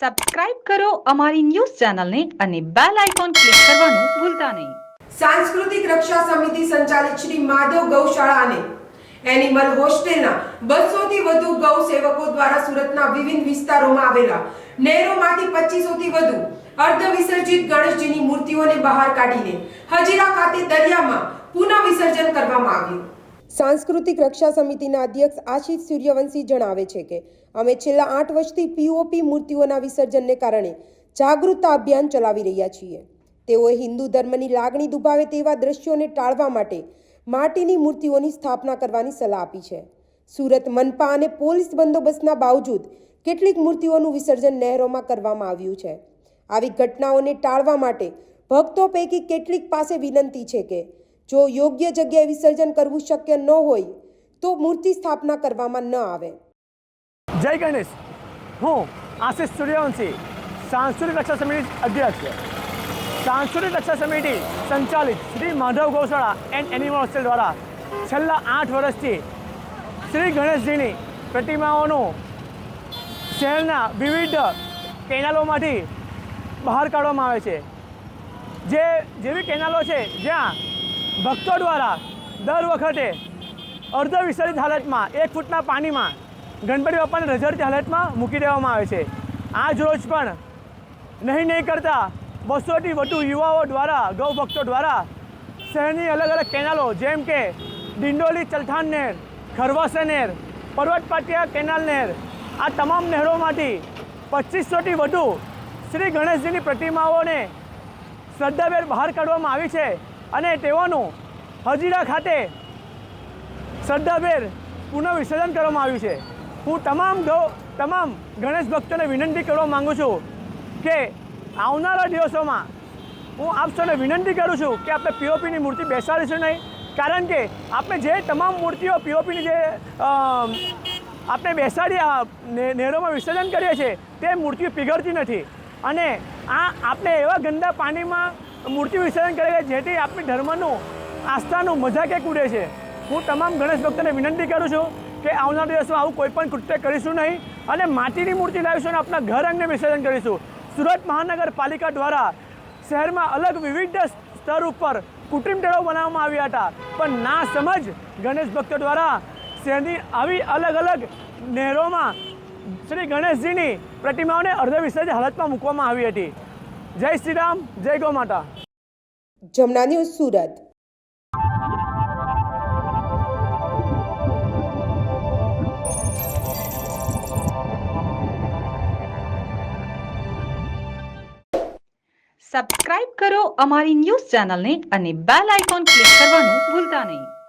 Subscribe કરો અમારી news ચેનલને અને બેલ આઇકોન ક્લિક કરવાનું ભૂલતા નહીં. સાંસ્કૃતિક રક્ષા સમિતિ સંચાલિત શ્રી માધવ ગૌશાળા અને એનિમલ હોસ્ટેલના બસો થી વધુ ગૌ સેવકો દ્વારા સુરતના વિવિધ વિસ્તારોમાં આવેલા નહેરોમાંથી પચીસો થી વધુ અર્ધ વિસર્જિત ગણેશજીની મૂર્તિઓને બહાર કાઢીને હજીરા ખાતે દરિયામાં પુનઃ વિસર્જન કરવામાં આવ્યું. સાંસ્કૃતિક રક્ષા સમિતિના અધ્યક્ષ આશિષ સૂર્યવંશી જણાવે છે કે, અમે છેલ્લા આઠ વર્ષથી પીઓપી મૂર્તિઓના વિસર્જનને કારણે જાગૃતતા અભિયાન ચલાવી રહ્યા છીએ. તેઓએ હિન્દુ ધર્મની લાગણી દુભાવે તેવા દ્રશ્યોને ટાળવા માટે માટીની મૂર્તિઓની સ્થાપના કરવાની સલાહ આપી છે. સુરત મનપા અને પોલીસ બંદોબસ્તના બાવજૂદ કેટલીક મૂર્તિઓનું વિસર્જન નહેરોમાં કરવામાં આવ્યું છે. આવી ઘટનાઓને ટાળવા માટે ભક્તો પૈકી કેટલીક પાસે વિનંતી છે કે જો યોગ્ય જગ્યાએ વિસર્જન કરવું શક્ય ન હોય, તો મૂર્તિ સ્થાપના કરવામાં ન આવે. જય ગણેશ. હું આશિષ સૂર્યવંશી, સાંસ્કૃતિક રક્ષા સમિતિ અધ્યક્ષ. સાંસ્કૃતિક રક્ષા સમિતિ સંચાલિત શ્રી માધવ ગૌશાળા એન્ડ એનિમલ હોસ્ટેલ દ્વારા છેલ્લા આઠ વર્ષથી શ્રી ગણેશજીની પ્રતિમાઓનું શહેરના વિવિધ કેનાલોમાંથી બહાર કાઢવામાં આવે છે. જે જેવી કેનાલો છે, જ્યાં ભક્તો દ્વારા દર વખતે અર્ધ વિસર્જિત હાલતમાં, એક ફૂટના પાણીમાં ગણપતિ બાપાને રઝળતી હાલતમાં મૂકી દેવામાં આવે છે. આજ રોજ પણ નહીં નહીં કરતા બસોથી વધુ યુવાઓ દ્વારા, ગૌ ભક્તો દ્વારા શહેરની અલગ અલગ કેનાલો જેમ કે ડિંડોલી ચલથાન નહેર ખરવાસા નહેર પર્વત કેનાલ નહેર, આ તમામ નહેરોમાંથી પચીસોથી વધુ શ્રી ગણેશજીની પ્રતિમાઓને શ્રદ્ધાભેર બહાર કાઢવામાં આવી છે. અને તેઓનું હજીરા ખાતે શ્રદ્ધાભેર પુનઃ વિસર્જન કરવામાં આવ્યું છે. હું તમામ તમામ ગણેશ ભક્તોને વિનંતી કરવા માગું છું કે આવનારા દિવસોમાં હું આપ સૌને વિનંતી કરું છું કે આપણે પીઓપીની મૂર્તિ બેસાડીશું નહીં. કારણ કે આપણે જે તમામ મૂર્તિઓ પીઓપીની જે આપણે બેસાડી નહેરોમાં વિસર્જન કરીએ છીએ, તે મૂર્તિઓ પીગળતી નથી. અને આ આપણે એવા ગંદા પાણીમાં મૂર્તિ વિસર્જન કરે છે, જેથી આપણી ધર્મનું, આસ્થાનું મજા કે ઉડે છે. હું તમામ ગણેશ ભક્તોને વિનંતી કરું છું કે આવનાર દિવસમાં આવું કોઈ પણ કૃત્ય કરીશું નહીં અને માટીની મૂર્તિ લાવીશું અને આપણા ઘર અંગે વિસર્જન કરીશું. સુરત મહાનગરપાલિકા દ્વારા શહેરમાં અલગ વિવિધ સ્તર ઉપર કૃત્રિમ ટેળો બનાવવામાં આવ્યા હતા. પણ ના સમજ ગણેશ ભક્તો દ્વારા શહેરની આવી અલગ અલગ નહેરોમાં શ્રી ગણેશજીની પ્રતિમાઓને અર્ધ વિસર્જિત હાલતમાં મૂકવામાં આવી હતી. જય શ્રી રામ જય ગૌ માતા જમના ન્યૂઝ સુરત. સબસ્ક્રાઇબ કરો અમારી ન્યૂઝ ચેનલને અને બેલ આઇકોન ક્લિક કરવાનું ભૂલતા નહીં.